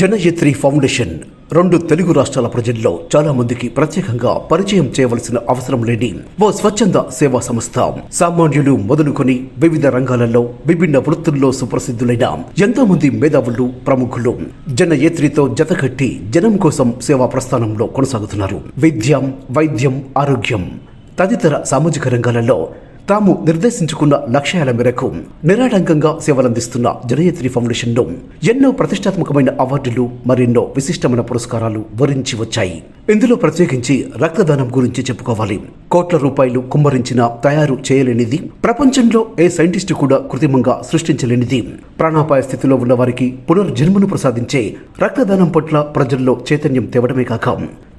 Janayatri foundation రెండు తెలుగు రాష్ట్రాల ప్రజల్లో చాలా మందికి ప్రత్యేకంగా పరిచయం చేయవలసిన అవసరం లేని ఓ స్వచ్ఛంద సేవా సంస్థ. సామాన్యులు మొదలుకొని వివిధ రంగాలలో విభిన్న వృత్తుల్లో సుప్రసిద్ధులైన ఎంతో మంది మేధావులు ప్రముఖులు జనయత్రితో జతకట్టి జనం కోసం సేవా ప్రస్థానంలో కొనసాగుతున్నారు. విద్య వైద్యం ఆరోగ్యం తదితర సామాజిక రంగాలలో తాము నిర్దేశించుకున్న లక్ష్యాల మేరకు నిరాడంకంగా సేవలందిస్తున్న జనయత్రి ఫౌండేషన్ను ఎన్నో ప్రతిష్టాత్మకమైన అవార్డులు మరెన్నో విశిష్టమైన పురస్కారాలు వరించి వచ్చాయి. ఇందులో ప్రత్యేకించి రక్తదానం గురించి చెప్పుకోవాలి. కోట్ల రూపాయలు కుమ్మరించిన తయారు చేయలేనిది ప్రపంచంలో ఏ సైంటిస్టు కూడా కృత్రిమంగా సృష్టించలేనిది. ప్రాణాపాయ స్థితిలో ఉన్న వారికి పునర్జన్మను ప్రసాదించే రక్తదానం పట్ల ప్రజల్లో చైతన్యం తేవడమే కాక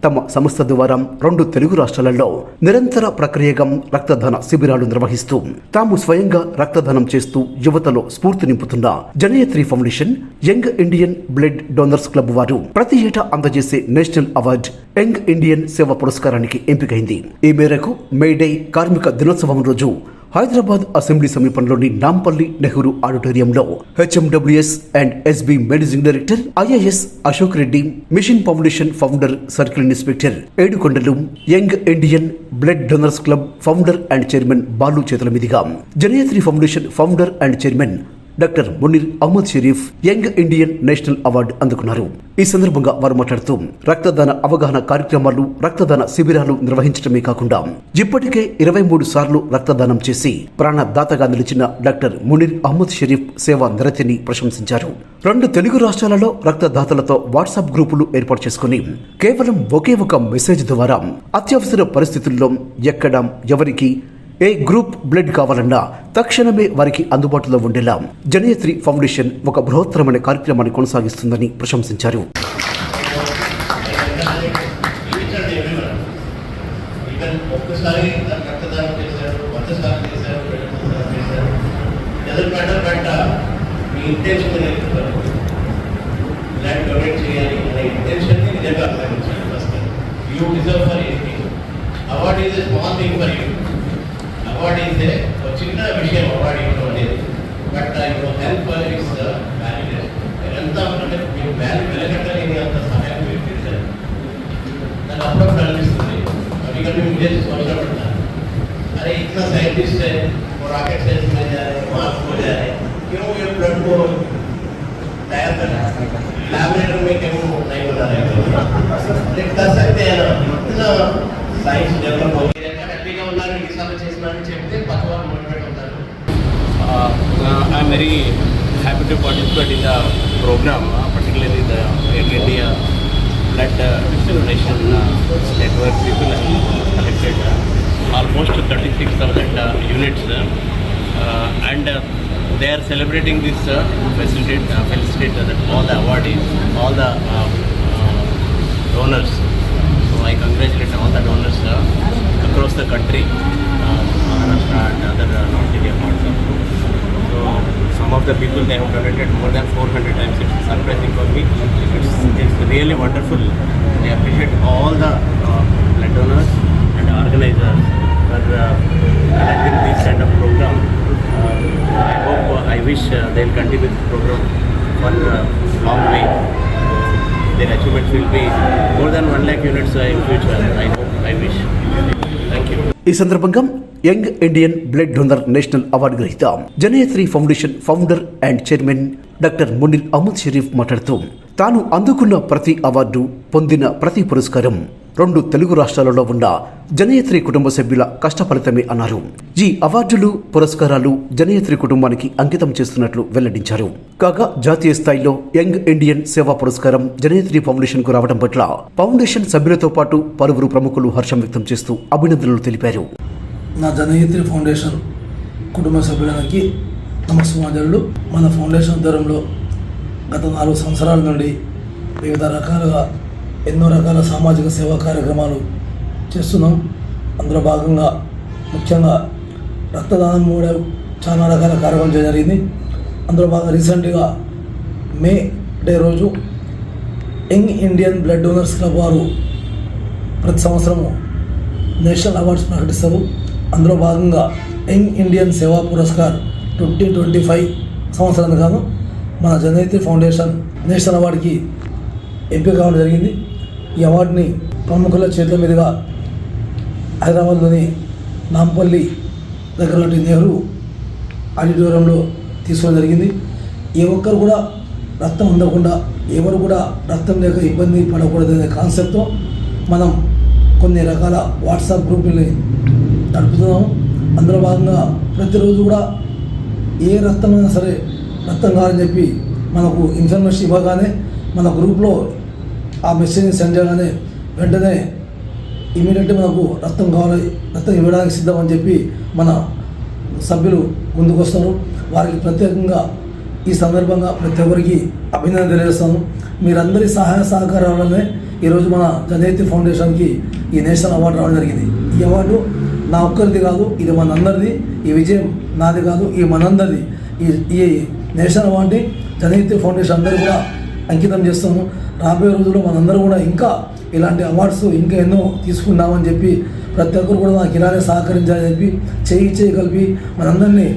తమ సంస్థ ద్వారా రెండు తెలుగు రాష్ట్రాలలో నిరంతర ప్రక్రియగా రక్తదాన శిబిరాలు నిర్వహిస్తూ తాము స్వయంగా రక్తదానం చేస్తూ యువతలో స్ఫూర్తి నింపుతున్న Janayatri foundation young Indian blood donors club వారు ప్రతి ఏటా అందజేసే నేషనల్ అవార్డు యంగ్ ఇండియన్ సేవ పురస్కారానికి ఎంపికైంది. ఈ మేరకు మేడే కార్మిక దినోత్సవం రోజు హైదరాబాద్ అసెంబ్లీ సమీపంలోని నాంపల్లి నెహ్రూ ఆడిటోరియంలో HMWS and SB managing director IAS Ashok Reddy mission foundation founder circle inspector Yedukondalu young Indian blood donors club founder and chairman Balu చేతుల మీదుగా Janayatri foundation founder and chairman doctor Munir Ahmed Sharif young Indian national award అందుకున్నారు. ఈ సందర్భంగా వారు మాట్లాడుతూ రక్తదాన అవగాహన కార్యక్రమాలు రక్తదాన శిబిరాలు నిర్వహించడమే కాకుండా ఇప్పటికే ఇరవై మూడు సార్లు రక్తదానం చేసి ప్రాణదాతగా నిలిచిన డాక్టర్ మునీర్ అహ్మద్ షరీఫ్ సేవా నిరతిని ప్రశంసించారు. రెండు తెలుగు రాష్ట్రాలలో రక్తదాతలతో వాట్సాప్ గ్రూపులు ఏర్పాటు చేసుకుని కేవలం ఒకే ఒక మెసేజ్ ద్వారా అత్యవసర పరిస్థితుల్లో ఎక్కడ ఎవరికి ఏ గ్రూప్ బ్లడ్ కావాలన్నా తక్షణమే వారికి అందుబాటులో ఉండేలా జనయత్రి ఫౌండేషన్ ఒక బృహత్తరమైన కార్యక్రమాన్ని కొనసాగిస్తుందని ప్రశంసించారు. ఈవెన్ ఒక్కసారి రక్తదానం చేశారు matter but me intention blood donate చేయాలి అనే ఇంటెన్షన్ని నిజంగా అభినందించాలి first you deserve for anything award is a small thing for you award is a ఒక చిన్న విషయం అవార్డ్ ఇవ్వడం అనేది but your help is value ఎంత అంటే మీరు వాల్యూ వెలగట్టలేని అంత సహాయం మీరు చేశారు నాకు అప్పుడప్పుడు అనిపిస్తుంది अभी कभी मुझे सोचना पड़ता है अरे इतना साइंटिस्ट है वो रॉकेट साइंस में जा रहे हैं मार्स को जा रहे हैं क्यों ये ब्लड को तैयार कर रहा है लैबोरेटरी में क्यों नहीं बना रहे हैं कर सकते हैं ना इतना साइंस डेवलप हो गया Uh, am very happy to participate in the program, uh, particularly the Young India Blood uh, Donation uh, Network people have collected uh, almost 36,000 uh, units uh, uh, and uh, they are celebrating this uh, facilitate, uh, felicitate uh, that all the awardees, all the uh, uh, donors. So I congratulate all the donors uh, across the country, uh, and other uh, North India parts of so some of the people they have donated more than 400 times. It's surprising for me. It's, it's really wonderful. I appreciate all the uh, donors and organizers for uh, conducting this kind of program. Uh, I hope, uh, I wish uh, they'll continue this program for a long way. Their achievements will be more than 1 lakh units uh, in future. I hope, I wish. ఈ సందర్భంగా young Indian blood donor national award గ్రహీత Janayatri foundation founder and chairman doctor Munir Ahmed Sharif మాట్లాడుతూ తాను అందుకున్న ప్రతి award పొందిన ప్రతి పురస్కారం రెండు తెలుగు రాష్ట్రాలలో ఉన్న జనయత్రి కుటుంబ సభ్యుల కష్ట ఫలితమే అన్నారు. ఈ అవార్డులు పురస్కారాలు జనయత్రి కుటుంబానికి అంకితం చేస్తున్నట్లు వెల్లడించారు. కాగా జాతీయ స్థాయిలో యంగ్ ఇండియన్ సేవా పురస్కారం జనయత్రి ఫౌండేషన్కు రావడం పట్ల ఫౌండేషన్ సభ్యులతో పాటు పలువురు ప్రముఖులు హర్షం వ్యక్తం చేస్తూ అభినందనలు తెలిపారు. నా జనయత్రి ఫౌండేషన్ కుటుంబ సభ్యులకి నమస్కారాలు మన ఫౌండేషన్ ఆధ్వర్యంలో గత నాలుగు సంవత్సరాల నుండి వివిధ రకాలుగా ఎన్నో రకాల సామాజిక సేవా కార్యక్రమాలు చేస్తున్నాం. అందులో భాగంగా ముఖ్యంగా రక్తదానం కూడా చాలా రకాల కార్యక్రమం జరిగింది. అందులో భాగంగా రీసెంట్గా మే డే రోజు young Indian blood donors club వారు ప్రతి సంవత్సరము నేషనల్ అవార్డ్స్ ప్రకటిస్తారు. అందులో భాగంగా యంగ్ ఇండియన్ సేవా పురస్కార్ ట్వంటీ ట్వంటీ ఫైవ్ సంవత్సరానికి కాను మన జనైత్రి ఫౌండేషన్ నేషనల్ అవార్డుకి ఎంపిక కావడం జరిగింది. ఈ అవార్డుని ప్రముఖుల చేతుల మీదుగా హైదరాబాద్లోని నాంపల్లి దగ్గర నెహ్రూ ఆడిటోరియంలో తీసుకోవడం జరిగింది. ఏ ఒక్కరు కూడా రక్తం అందకుండా ఎవరు కూడా రక్తం లేక ఇబ్బంది పడకూడదనే కాన్సెప్ట్తో మనం కొన్ని రకాల వాట్సాప్ గ్రూపుల్ని నడుపుతున్నాము. అందులో భాగంగా ప్రతిరోజు కూడా ఏ రక్తమైనా సరే రక్తం కాదని చెప్పి మనకు ఇన్ఫర్మేషన్ ఇవ్వగానే మన గ్రూప్లో ఆ మెసేజ్ని సెండ్ చేయగానే వెంటనే ఇమీడియట్గా మనకు రక్తం కావాలి రక్తం ఇవ్వడానికి సిద్ధం అని చెప్పి మన సభ్యులు ముందుకు వస్తారు. వారికి ప్రత్యేకంగా ఈ సందర్భంగా ప్రతి ఒక్కరికి అభినందన తెలియజేస్తాను. మీరందరి సహాయ సహకారాలనే ఈరోజు మన జనేతి ఫౌండేషన్కి ఈ నేషనల్ అవార్డు రావడం జరిగింది. ఈ అవార్డు నా ఒక్కరిది కాదు ఇది మనందరిది. ఈ విజయం నాది కాదు ఈ మనందరిది. ఈ ఈ నేషనల్ అవార్డుని జనేతి ఫౌండేషన్ అందరూ కూడా అంకితం చేస్తాము. రాబోయే రోజుల్లో మనందరూ కూడా ఇంకా ఇలాంటి అవార్డ్స్ ఇంకా ఎన్నో తీసుకుందామని చెప్పి ప్రతి ఒక్కరు కూడా నాకు ఇలానే సహకరించాలని చెప్పి చేయి చేయి కలిపి మనందరినీ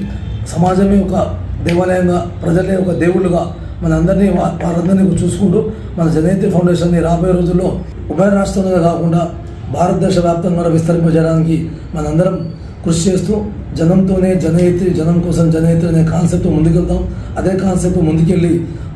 సమాజమే ఒక దేవాలయంగా ప్రజలే ఒక దేవుళ్ళుగా మనందరినీ వారందరినీ చూసుకుంటూ మన జనైతి ఫౌండేషన్ని రాబోయే రోజుల్లో ఉభయ రాష్ట్రంలో కాకుండా భారతదేశ వ్యాప్తంగా విస్తరింపజేయడానికి మనందరం కృషి చేస్తూ జనంతోనే జనయిత్రి జనం కోసం జనయిత్రి అనే కాన్సెప్ట్ ముందుకెళ్తాం అదే కాన్సెప్ట్ ముందుకెళ్ళి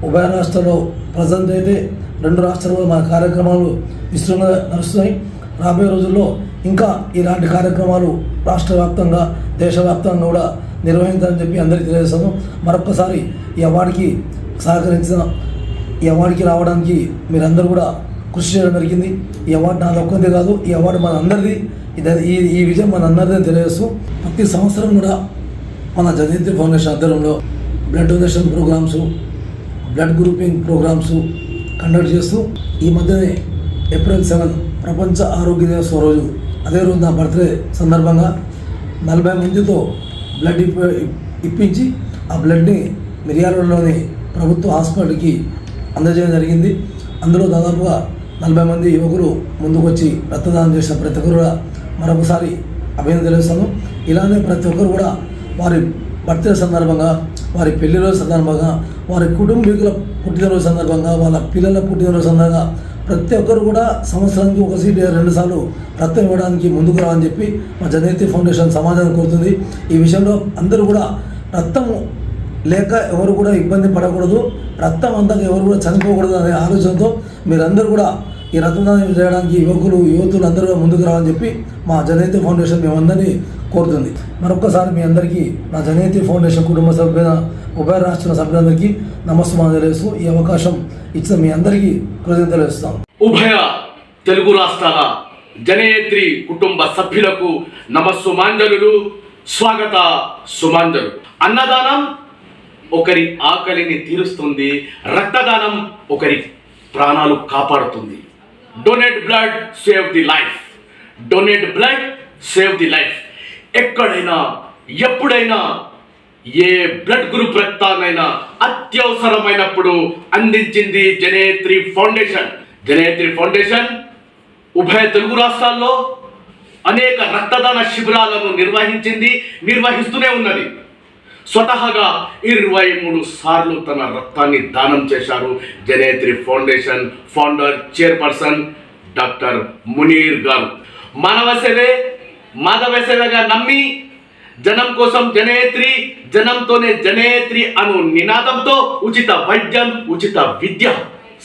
ఉభయ రాష్ట్రాల్లో ప్రజెంట్ అయితే రెండు రాష్ట్రాల్లో మా కార్యక్రమాలు విస్తృతంగా నడుస్తున్నాయి. రాబోయే రోజుల్లో ఇంకా ఇలాంటి కార్యక్రమాలు రాష్ట్ర వ్యాప్తంగా దేశవ్యాప్తంగా కూడా నిర్వహించాలని చెప్పి అందరికీ తెలియజేస్తాను. మరొకసారి ఈ అవార్డుకి సహకరించిన ఈ అవార్డుకి రావడానికి మీరందరూ కూడా కృషి చేయడం జరిగింది. ఈ అవార్డు నాది ఒక్కరిది కాదు. ఈ అవార్డు మన అందరిది. ఇది ఈ ఈ విజయం మన అందరినీ తెలియజేస్తూ ప్రతి సంవత్సరం కూడా మన జనేంద్రి ఫౌండేషన్ ఆధ్వర్యంలో blood donation programmes blood grouping programmes conduct చేస్తూ ఈ మధ్యనే ఏప్రిల్ సెవెన్ ప్రపంచ ఆరోగ్య దినోత్సవ రోజు అదే రోజు నా బర్త్డే సందర్భంగా నలభై మందితో బ్లడ్ ఇప్ప- ఇప్పించి ఆ బ్లడ్ని మిర్యాలలోని ప్రభుత్వ హాస్పిటల్కి అందజేయడం జరిగింది. అందులో దాదాపుగా నలభై మంది యువకులు ముందుకు వచ్చి రక్తదానం చేసిన ప్రతి ఒక్కరు కూడా మరొకసారి అభినందన తెలుస్తాను ఇలానే ప్రతి ఒక్కరు కూడా వారి బర్త్డే సందర్భంగా వారి పెళ్ళి రోజు సందర్భంగా వారి కుటుంబీకుల పుట్టినరోజు సందర్భంగా వాళ్ళ పిల్లల పుట్టినరోజు సందర్భంగా ప్రతి ఒక్కరు కూడా సంవత్సరానికి ఒక సీట్ రెండు సార్లు రక్తం ఇవ్వడానికి ముందుకు రావని చెప్పి మా జనేతి ఫౌండేషన్ సమాధానం కోరుతుంది. ఈ విషయంలో అందరూ కూడా రక్తం లేక ఎవరు కూడా ఇబ్బంది పడకూడదు. రక్తం అంతా ఎవరు కూడా చనిపోకూడదు అనే ఆలోచనతో మీరందరూ కూడా ఈ రక్తదానం చేయడానికి యువకులు యువతులు అందరూ ముందుకు రావాలని చెప్పి మా జనేతి ఫౌండేషన్ మేమందరినీ కోరుతుంది. మరొకసారి మీ అందరికీ నా జనేతి ఫౌండేషన్ కుటుంబ సభ్యుల ఉభయ రాష్ట్ర సభ్యులందరికీ నమస్కారం తెలియజేస్తూ ఈ అవకాశం ఇచ్చిన మీ అందరికీ కృతజ్ఞతలు తెలియజేస్తాను ఉభయ తెలుగు రాష్ట్రాల జనయేత్రి కుటుంబ సభ్యులకు నమస్సుమాంజలు స్వాగత సుమాంజలు. అన్నదానం ఒకరి ఆకలిని తీరుస్తుంది రక్తదానం ఒకరి ప్రాణాలు కాపాడుతుంది. Donate blood save the life donate blood save the life ఎక్కడైనా ఎప్పుడైనా ఏ బ్లడ్ గ్రూప్ రక్తానైనా అత్యవసరమైనప్పుడు అందించింది జనేత్రి ఫౌండేషన్. జనేత్రి ఫౌండేషన్ ఉభయ తెలుగు రాష్ట్రాల్లో అనేక రక్తదాన శిబిరాలను నిర్వహించింది నిర్వహిస్తూనే ఉన్నది. స్వతహాగా ఇరవై మూడు సార్లు తన రక్తాన్ని దానం చేశారు. Janetri foundation founder chairperson doctor Munir గారు. మానవ సేవే మాధవ సేవగా నమ్మి జనం కోసం జనేత్రి జనంతోనే జనేత్రి అను నినాదంతో ఉచిత వైద్యం ఉచిత విద్య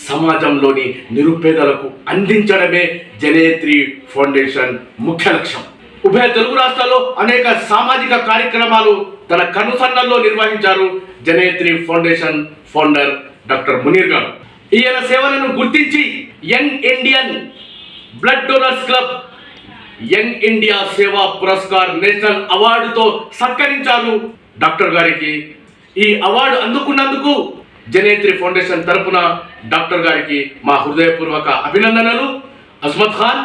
సమాజంలోని నిరుపేదలకు అందించడమే జనేత్రి ఫౌండేషన్ ముఖ్య లక్ష్యం. ఉభయ తెలుగు రాష్ట్రాల్లో అనేక సామాజిక కార్యక్రమాలు తన కనుసన్నల్లో నిర్వహించారు Janetri foundation founder doctor Munir గారు. ఈయన సేవలను గుర్తించి young Indian blood donors club young India Seva Puraskar national అవార్డుతో సత్కరించారు డాక్టర్ గారికి. ఈ అవార్డు అందుకున్నందుకు జనేత్రి ఫౌండేషన్ తరపున డాక్టర్ గారికి మా హృదయపూర్వక అభినందనలు. Asmat Khan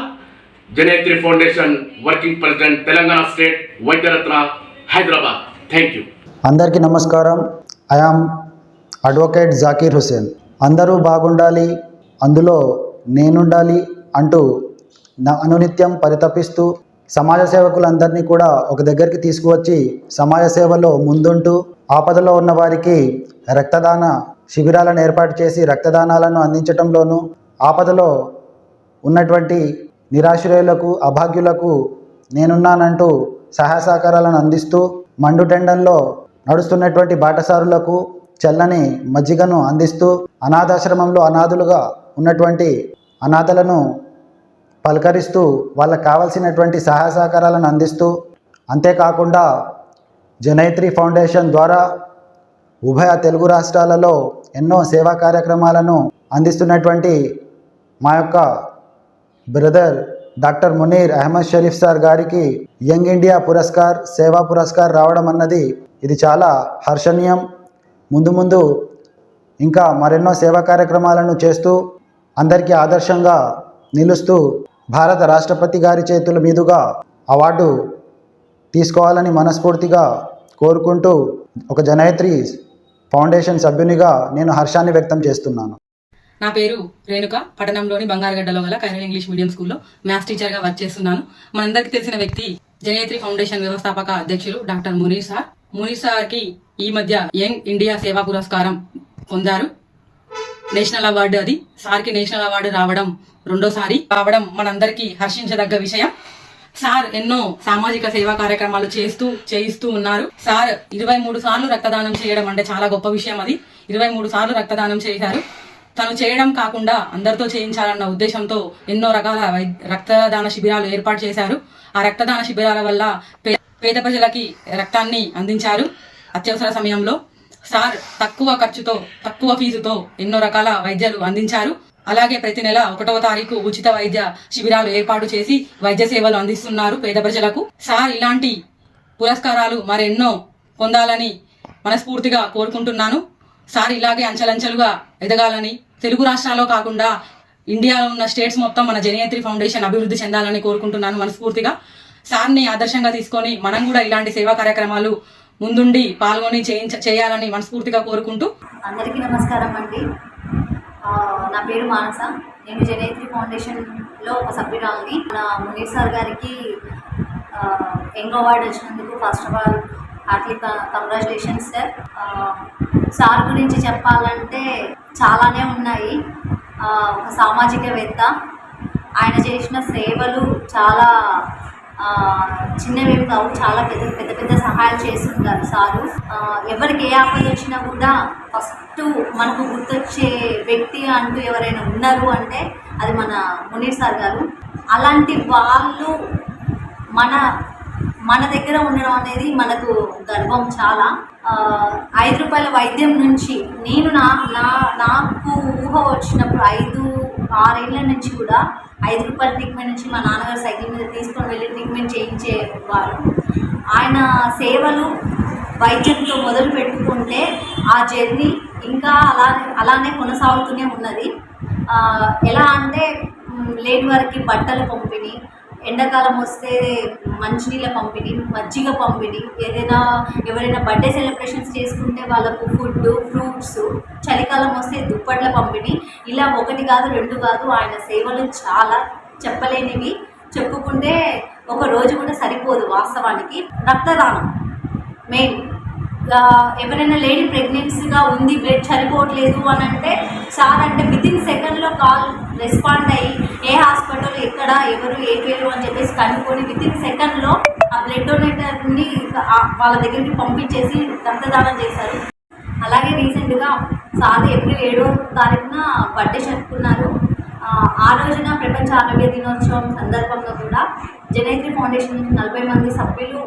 Janetri foundation working president Telangana state Vaidyaratna Hyderabad. Thank you అందరికీ నమస్కారం. ఐఆమ్ అడ్వకేట్ జాకీర్ హుసేన్ అందరూ బాగుండాలి అందులో నేనుండాలి అంటూ నా అనునిత్యం పరితపిస్తూ సమాజ సేవకులందరినీ కూడా ఒక దగ్గరికి తీసుకువచ్చి సమాజ సేవలో ముందుంటూ ఆపదలో ఉన్న వారికి రక్తదాన శిబిరాలను ఏర్పాటు చేసి రక్తదానాలను అందించటంలోనూ ఆపదలో ఉన్నటువంటి నిరాశ్రయులకు అభాగ్యులకు నేనున్నానంటూ సహాయ సహకారాలను అందిస్తూ మండుటెండంలో నడుస్తున్నటువంటి బాటసారులకు చల్లని మజ్జిగను అందిస్తూ అనాథాశ్రమంలో అనాథులుగా ఉన్నటువంటి అనాథలను పలకరిస్తూ వాళ్ళకు కావలసినటువంటి సహాయ సహకారాలను అందిస్తూ అంతేకాకుండా జనైత్రి ఫౌండేషన్ ద్వారా ఉభయ తెలుగు రాష్ట్రాలలో ఎన్నో సేవా కార్యక్రమాలను అందిస్తున్నటువంటి మా యొక్క brother doctor Munir Ahmed Sharif sir గారికి యంగ్ ఇండియా పురస్కార్ సేవా పురస్కార్ రావడం అన్నది ఇది చాలా హర్షణీయం. ముందు ముందు ఇంకా మరెన్నో సేవా కార్యక్రమాలను చేస్తూ అందరికీ ఆదర్శంగా నిలుస్తూ భారత రాష్ట్రపతి గారి చేతుల మీదుగా అవార్డు తీసుకోవాలని మనస్ఫూర్తిగా కోరుకుంటూ ఒక జనయత్రి ఫౌండేషన్ సభ్యునిగా నేను హర్షాన్ని వ్యక్తం చేస్తున్నాను. నా పేరు రేణుక పట్టణంలోని బంగారగడ్డలో గల కైరల్ ఇంగ్లీష్ మీడియం స్కూల్లో మ్యాథ్స్ టీచర్గా వర్క్ చేస్తున్నాను. మనందరికీ తెలిసిన వ్యక్తి జనయత్రి ఫౌండేషన్ వ్యవస్థాపక అధ్యక్షులు డాక్టర్ మునీర్ సార్. మునీర్ సార్కి ఈ మధ్య యంగ్ ఇండియా సేవా పురస్కారం పొందారు. నేషనల్ అవార్డు అది. సార్కి నేషనల్ అవార్డు రావడం రెండోసారి. రావడం మనందరికీ హర్షించదగ్గ విషయం. సార్ ఎన్నో సామాజిక సేవా కార్యక్రమాలు చేస్తూ చేయిస్తూ ఉన్నారు. సార్ ఇరవై మూడు సార్లు రక్తదానం చేయడం అంటే చాలా గొప్ప విషయం అది. ఇరవై మూడు సార్లు రక్తదానం చేశారు. తను చేయడం కాకుండా అందరితో చేయించాలన్న ఉద్దేశంతో ఎన్నో రకాల రక్తదాన శిబిరాలు ఏర్పాటు చేశారు. ఆ రక్తదాన శిబిరాల వల్ల పేద ప్రజలకి రక్తాన్ని అందించారు అత్యవసర సమయంలో. సార్ తక్కువ ఖర్చుతో తక్కువ ఫీజుతో ఎన్నో రకాల వైద్యాలు అందించారు. అలాగే ప్రతి నెల ఒకటవ తారీఖు ఉచిత వైద్య శిబిరాలు ఏర్పాటు చేసి వైద్య సేవలు అందిస్తున్నారు పేద ప్రజలకు. సార్ ఇలాంటి పురస్కారాలు మరెన్నో పొందాలని మనస్ఫూర్తిగా కోరుకుంటున్నాను. సార్ ఇలాగే అంచెలంచెలుగా ఎదగాలని తెలుగు రాష్ట్రాల్లో కాకుండా ఇండియాలో ఉన్న స్టేట్స్ మొత్తం మన జనయత్రి ఫౌండేషన్ అభివృద్ధి చెందాలని కోరుకుంటున్నాను మనస్ఫూర్తిగా. సార్ని ఆదర్శంగా తీసుకొని మనం కూడా ఇలాంటి సేవా కార్యక్రమాలు ముందుండి పాల్గొని చేయించ చేయాలని మనస్ఫూర్తిగా కోరుకుంటూ. అందరికీ నమస్కారం అండి. నా పేరు మానస. నేను జనేత్రి ఫౌండేషన్లో ఒక సభ్యురాలని. మన మునీర్ సార్ గారికి యంగ్ అవార్డు వచ్చినందుకు first of all heartly congratulations sir. Sir గురించి చెప్పాలంటే చాలానే ఉన్నాయి. ఒక సామాజికవేత్త. ఆయన చేసిన సేవలు చాలా ఆ, చిన్నవి కావు చాలా పెద్ద పెద్ద పెద్ద సహాయాలు చేస్తుంటారు సారు. ఎవరికి ఏ ఆపద వచ్చినా కూడా ఫస్ట్ మనకు గుర్తొచ్చే వ్యక్తి అంటూ ఎవరైనా ఉన్నారు అంటే అది మన మునీర్ సార్ గారు. అలాంటి వాళ్ళు మన మన దగ్గర ఉండడం అనేది మనకు గర్వం చాలా. ఐదు రూపాయల వైద్యం నుంచి నేను నా నా నాకు ఊహ వచ్చినప్పుడు ఐదు ఆరేళ్ళ నుంచి కూడా ఐదు రూపాయల ట్రీట్మెంట్ నుంచి మా నాన్నగారు సైకిల్ మీద తీసుకొని వెళ్ళి ట్రీట్మెంట్ చేయించేవారు. ఆయన సేవలు వైద్యంతో మొదలు పెట్టుకుంటే ఆ జర్నీ ఇంకా అలా అలానే కొనసాగుతూనే ఉన్నది. ఎలా అంటే లేని వారికి బట్టలు పంపిణీ ఎండాకాలం వస్తే మంచినీళ్ళ పంపిణీ మజ్జిగ పంపిణీ ఏదైనా ఎవరైనా బర్త్డే సెలబ్రేషన్స్ చేసుకుంటే వాళ్ళకు ఫుడ్ ఫ్రూట్స్ చలికాలం వస్తే దుప్పట్ల పంపిణీ. ఇలా ఒకటి కాదు రెండు కాదు ఆయన సేవలు చాలా చెప్పలేనివి. చెప్పుకుంటే ఒక రోజు కూడా సరిపోదు వాస్తవానికి. రక్తదానం మెయిన్ ఎవరైనా లేడీ ప్రెగ్నెన్సీగా ఉంది బ్లడ్ చనిపోవట్లేదు అని అంటే సార్ అంటే వితిన్ సెకండ్లో కాల్ రెస్పాండ్ అయ్యి ఏ హాస్పిటల్ ఎక్కడ ఎవరు ఏ పేరు అని చెప్పేసి కనుక్కొని వితిన్ సెకండ్లో ఆ బ్లడ్ డొనేటర్ని వాళ్ళ దగ్గరికి పంపించేసి రక్తదానం చేశారు. అలాగే రీసెంట్గా సార్ ఏప్రిల్ ఏడో తారీఖున బర్త్డే జరుపుకున్నారు. ఆ, రోజున ప్రపంచ ఆరోగ్య దినోత్సవం సందర్భంగా కూడా జనేత్రి ఫౌండేషన్ నుంచి నలభై మంది సభ్యులు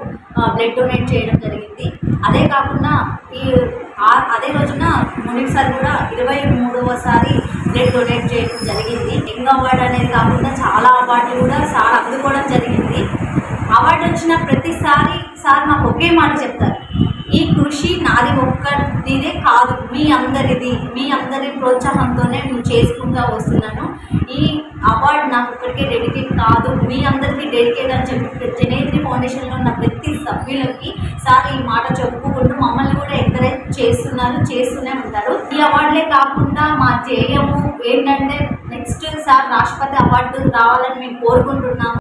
బ్లడ్ డొనేట్ చేయడం జరిగింది. అదే కాకుండా ఈ అదే రోజున మునిక్ సార్ కూడా ఇరవై మూడవసారి బ్లడ్ డొనేట్ చేయడం జరిగింది. యంగ్ అవార్డు అనేది కాకుండా చాలా అవార్డులు కూడా సార్ అందుకోవడం జరిగింది. అవార్డు వచ్చిన ప్రతిసారి సార్ మాకు ఒకే మాట చెప్తారు. ఈ కృషి నాది ఒక్కటిదే కాదు మీ అందరిది. మీ అందరి ప్రోత్సాహంతోనే నేను చేసుకుంటూ వస్తున్నాను. ఈ అవార్డు నాకు ఒక్కడికే డెడికేట్ కాదు. మీ అందరికీ డెడికేట్ అని చెప్పి జనేత్రి ఫౌండేషన్లో ఉన్న ప్రతి సభ్యులకి సార్ ఈ మాట చెప్పుకుంటూ మమ్మల్ని కూడా ఎంకరేజ్ చేస్తున్నారు చేస్తూనే ఉంటారు. ఈ అవార్డులే కాకుండా మా ధ్యేయము ఏంటంటే నెక్స్ట్ సార్ రాష్ట్రపతి అవార్డు రావాలని మేము కోరుకుంటున్నాము.